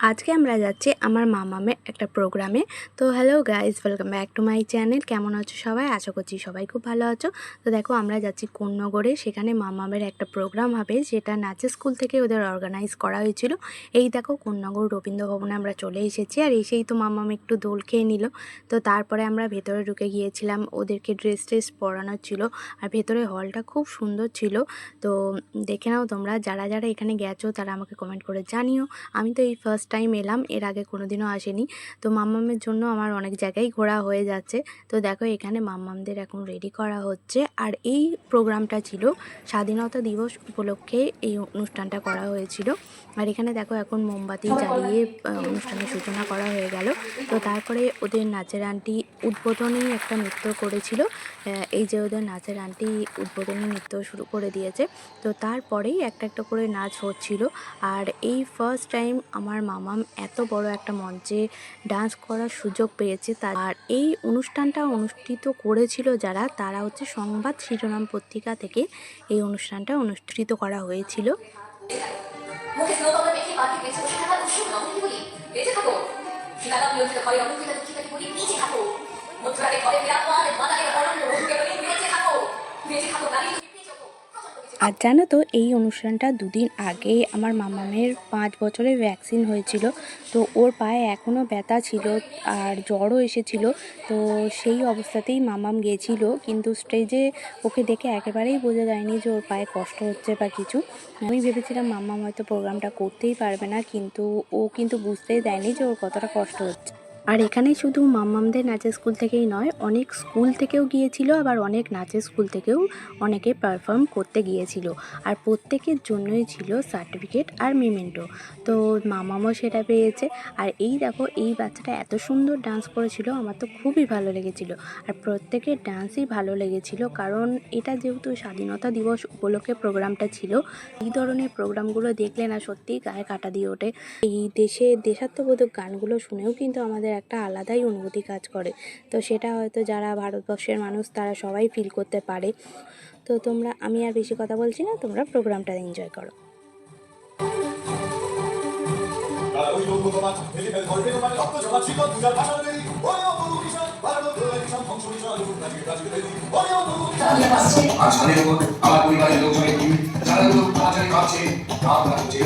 আজকে আমরা যাচ্ছি আমার মামামের একটা প্রোগ্রামে। তো hello guys welcome back to my channel কেমন আছো সবাই? আশা করছি সবাই খুব ভালো আছো। তো দেখো, আমরা যাচ্ছি কোন্নগরে। সেখানে মামামের একটা প্রোগ্রাম হবে, যেটা নাচের স্কুল থেকে ওদের অর্গানাইজ করা হয়েছিল। এই দেখো, কোন্নগর রবীন্দ্র ভবনে আমরা চলে এসেছি। আর এসেই তো মামাম একটু দোল খেয়ে নিল। তো তারপরে আমরা ভেতরে ঢুকে গিয়েছিলাম। ওদেরকে ড্রেস ট্রেস পরানোর ছিল। আর ভেতরে হলটা খুব সুন্দর ছিল। তো দেখে নাও তোমরা, যারা যারা এখানে গেছো, তারা আমাকে কমেন্ট করে জানিও। আমি তো এই ফার্স্ট টাইম এলাম এর আগে কোনো দিনও আসেনি। তো মাম্মামের জন্য আমার অনেক জায়গায় ঘোরা হয়ে যাচ্ছে। তো দেখো এখানে মাম্মামদের এখন রেডি করা হচ্ছে। আর এই প্রোগ্রামটা ছিল স্বাধীনতা দিবস উপলক্ষে এই অনুষ্ঠানটা করা হয়েছিল। আর এখানে দেখো এখন মোমবাতি জ্বালিয়ে অনুষ্ঠানের সূচনা করা হয়ে গেল। তো তারপরে ওদের নাচের আন্টি উদ্বোধনী একটা নৃত্য করেছিল। এই যে ওদের নাচের আন্টি উদ্বোধনী নৃত্য শুরু করে দিয়েছে। তো তারপরেই একটা একটা করে নাচ হচ্ছিল। আর এই ফার্স্ট টাইম আমার মামাম এত বড় একটা মঞ্চে ডান্স করার সুযোগ পেয়েছে তার। আর এই অনুষ্ঠানটা অনুষ্ঠিত করেছিল যারা, তারা হচ্ছে সংবাদ শিরোনাম পত্রিকা থেকে এই অনুষ্ঠানটা অনুষ্ঠিত করা হয়েছিল। মুখে স্নোবলে মেখে পাখি বেঁচে বসে বলি বেঁচে থাকো সীতারাম হয় আর জানো তো, এই অনুষ্ঠানটা দুদিন আগে আমার মামামের পাঁচ বছরের ভ্যাকসিন হয়েছিল। তো ওর পায়ে এখনও ব্যথা ছিল আর জ্বরও এসেছিল। তো সেই অবস্থাতেই মামাম গেছিল, কিন্তু স্টেজে ওকে দেখে একেবারেই বোঝা যায়নি যে ওর পায়ে কষ্ট হচ্ছে বা কিছু। আমি ভেবেছিলাম মাম্মাম হয়তো প্রোগ্রামটা করতেই পারবে না, কিন্তু ও কিন্তু বুঝতেই দেয়নি যে ওর কতটা কষ্ট হচ্ছে। আর এখানে শুধু মাম্মামদের নাচের স্কুল থেকেই নয়, অনেক স্কুল থেকেও গিয়েছিল, আবার অনেক নাচের স্কুল থেকেও অনেকে পারফর্ম করতে গিয়েছিল। আর প্রত্যেকের জন্যই ছিল সার্টিফিকেট আর মেমেন্টো তো মামামও সেটা পেয়েছে। আর এই দেখো, এই বাচ্চাটা এত সুন্দর ডান্স করেছিল, আমার তো খুবই ভালো লেগেছিল। আর প্রত্যেকের ডান্সই ভালো লেগেছিল, কারণ এটা যেহেতু স্বাধীনতা দিবস উপলক্ষে প্রোগ্রামটা ছিল, এই ধরনের প্রোগ্রামগুলো দেখলে না সত্যিই গায়ে কাটা দিয়ে ওঠে। এই দেশে দেশাত্মবোধক গানগুলো শুনেও কিন্তু আমাদের একটা আলাদাই অনুভূতি কাজ করে তো সেটা হয়তো যারা ভারতবর্ষের মানুষ তারা সবাই ফিল করতে পারে তো তোমরা আমি আর বেশি কথা বলছি না তোমরা প্রোগ্রামটা এনজয় করো আমার পরিবারের লোকজনের যারা কাছে কাছে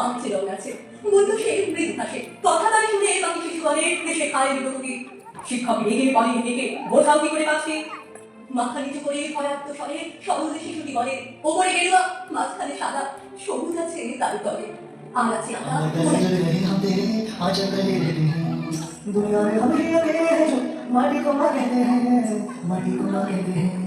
মাঝে পান ছিল গাছে বলতো সে মৃদু হাসে কথা তাই শুনে বাকি শিশু বলে দেশে খায় বিভক্তি শিক্ষক রেগে বলে রেগে বোঝাও কি করে পাচ্ছে মাথা নিচু করে ভয়াত্ম স্বরে সবুজ শিশুটি বলে ওপরে গেরুয়া মাঝখানে সাদা সবুজ আছে তার তলে আর আছে আমরা गले जले रहे हम तेरे आंचल गले रहते हैं दुनिया में हम ही अकेले हैं जो माटी को माँ कहते हैं माटी को माँ कहते हैं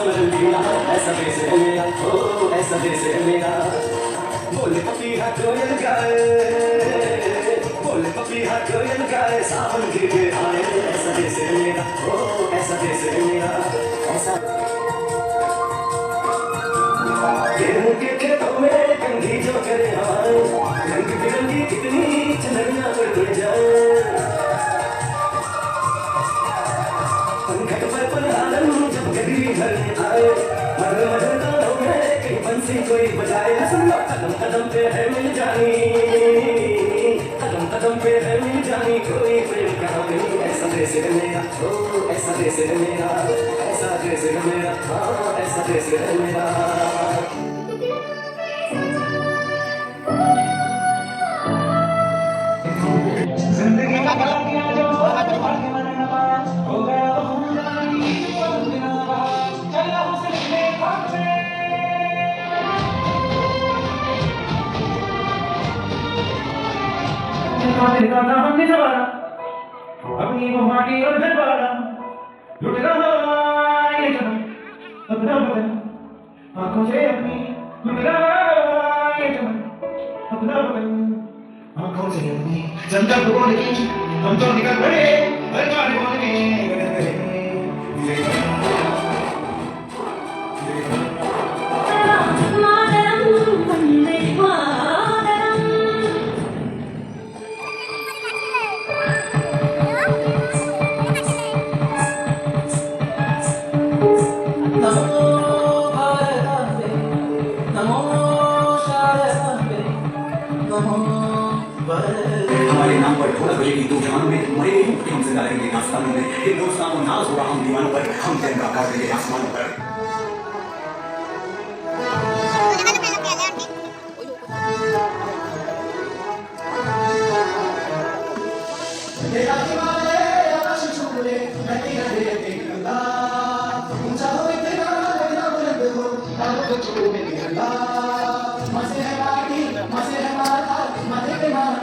हर मौसम ऐसा देश है मेरा ओ ऐसा देश है मेरा बोले पपीहा कोयल गाए बोले पपीहा कोयल गाए सावन गिर के आए ऐसा देश है मेरा ओ ऐसा देश है मेरा ऐसा गेहूँ के खेतों में कंघी जो करे हवाएँ गरीबी घर आए मगर मगर गानों में कहीं बंसी कोई बजाए सुन लो कदम कदम पे है। मिल जानी कदम कदम पे है मिल जानी कोई प्रेम कहानी ऐसा देश है मेरा ओ ऐसा है मेरा ऐसा है मेरा हाँ ऐसा है मेरा साथ रहता था हमने सवारा। अपनी मम्मा की और घर वाला लुट रहा ये चमन, अपना बदन आँखों से अपनी लुट रहा ये चमन, अपना बदन आँखों से अपनी ज़िंदा को लेकिन हम तो निकल पड़े, हर बार हमारे नाम पर ढोलक बजेगी दो जान में। मरे नहीं कि हम ज़िंदा रहेंगे दास्तानों में हिंदुस्तान में नाज होगा हम दीवानों पर। हम जन कर देंगे आसमानों पर। Masih lagi, masih lagi.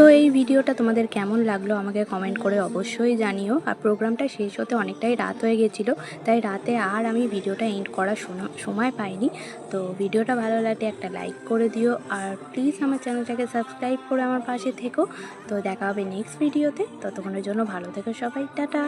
So এই ভিডিওটা তোমাদের কেমন লাগল আমাকে কমেন্ট করে অবশ্যই জানিও। আর প্রোগ্রামটা শেষ হতে অনেকটাই রাত হয়ে গেছিল, তাই রাতে আর আমি ভিডিওটা এন্ড করার সময় পাইনি। তো ভিডিওটা ভালো লাগে একটা লাইক করে দিও, আর প্লিজ আমার চ্যানেলটাকে সাবস্ক্রাইব করে আমার পাশে থেকো। তো দেখা হবে নেক্সট ভিডিওতে ততক্ষণের জন্য ভালো থেকো সবাই, টাটা।